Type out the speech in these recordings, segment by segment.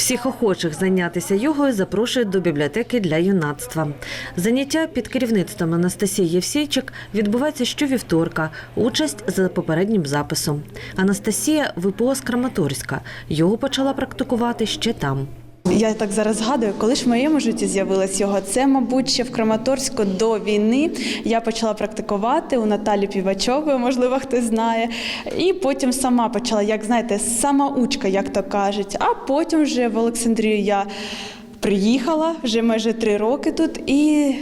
Всіх охочих зайнятися йогою запрошують до бібліотеки для юнацтва. Заняття під керівництвом Анастасії Євсійчик відбувається щовівторка. Участь за попереднім записом. Анастасія ВПО з Краматорська. Його почала практикувати ще там. Я так зараз згадую, коли ж в моєму житті з'явилась його. Це, мабуть, ще в Краматорську до війни я почала практикувати у Наталі Півачової, можливо, хтось знає. І потім сама почала, як знаєте, самоучка, як то кажуть. А потім вже в Олександрію я. Приїхала вже майже три роки тут, і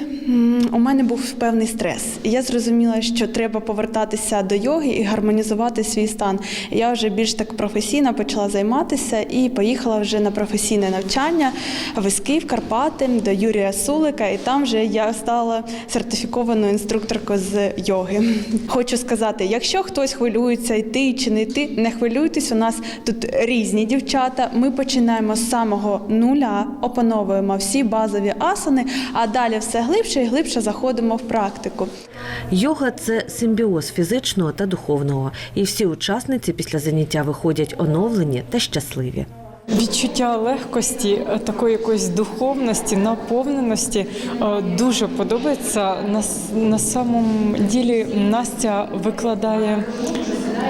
у мене був певний стрес. Я зрозуміла, що треба повертатися до йоги і гармонізувати свій стан. Я вже більш так професійно почала займатися і поїхала вже на професійне навчання в Ісків, Карпати до Юрія Сулика. І там вже я стала сертифікованою інструкторкою з йоги. Хочу сказати, якщо хтось хвилюється йти чи не йти, не хвилюйтесь. У нас тут різні дівчата. Ми починаємо з самого нуля, опановуємо всі базові асани, а далі все глибше і глибше заходимо в практику. Йога це симбіоз фізичного та духовного, і всі учасниці після заняття виходять оновлені та щасливі. Відчуття легкості, е, такої якоїсь духовності, наповненості е, дуже подобається. На, на самому ділі Настя викладає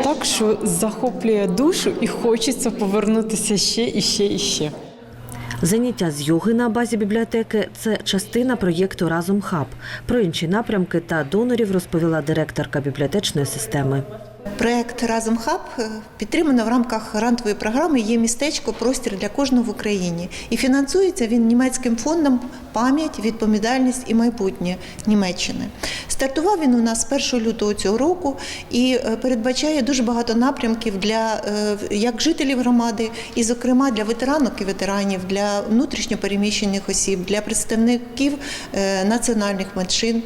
так, що захоплює душу і хочеться повернутися ще і ще і ще. Заняття з йоги на базі бібліотеки це частина проєкту Разом Хаб. Про інші напрямки та донорів розповіла директорка бібліотечної системи. Проект Разом Хаб е, підтримано в рамках грантової програми Є містечко простір для кожного в Україні і фінансується він німецьким фондом Пам'ять, відповідальність і майбутнє Німеччини. Стартував він у нас 1 лютого цього року і е, передбачає дуже багато напрямків для е, як жителів громади, і, зокрема, для ветеранок і ветеранів, для внутрішньопереміщених осіб, для представників національних меншин.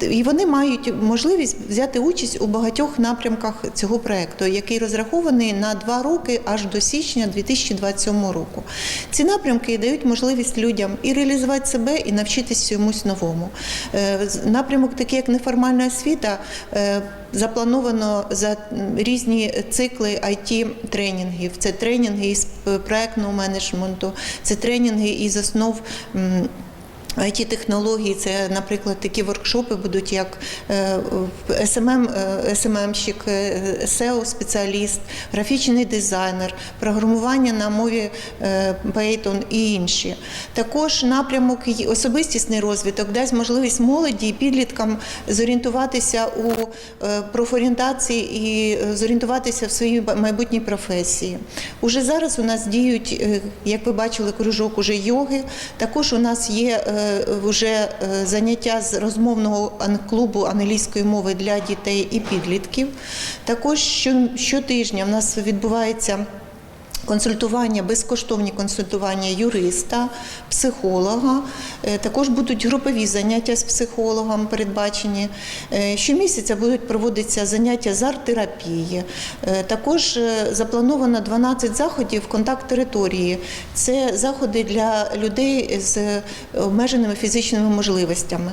І вони мають можливість взяти участь у багатьох напрямках цього проекту, який розрахований на два роки аж до січня 2027 року. Ці напрямки дають можливість людям і реалізувати себе, і навчитись чомусь новому. Е, Напрямок, такий як неформальна освіта, е, заплановано за різні цикли it тренінгів. Це тренінги із проектного менеджменту, це тренінги із основ. It технології це, наприклад, такі воркшопи будуть, як SMM, е, SMM-щик, е, SEO-спеціаліст, графічний дизайнер, програмування на мові е, Python і інші. Також напрямок особистісний розвиток дасть можливість молоді і підліткам зорієнтуватися у е, профорієнтації і е, зорієнтуватися в своїй майбутній професії. Уже зараз у нас діють, як ви бачили, кружок уже йоги. Також у нас є вже е, заняття з розмовного клубу англійської мови для дітей і підлітків. Також щотижня в нас відбувається. Консультування, безкоштовні консультування юриста, психолога. Е, Також будуть групові заняття з психологом передбачені. Е, Щомісяця будуть проводитися заняття з арт-терапії. Е, Також заплановано 12 заходів контакт території. Це заходи для людей з обмеженими фізичними можливостями.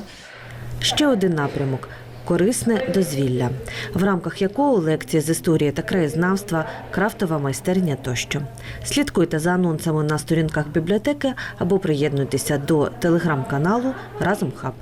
Ще один напрямок корисне дозвілля, в рамках якого лекції з історії та краєзнавства, крафтова майстерня тощо. Слідкуйте за анонсами на сторінках бібліотеки або приєднуйтеся до телеграм-каналу Разом Хаб.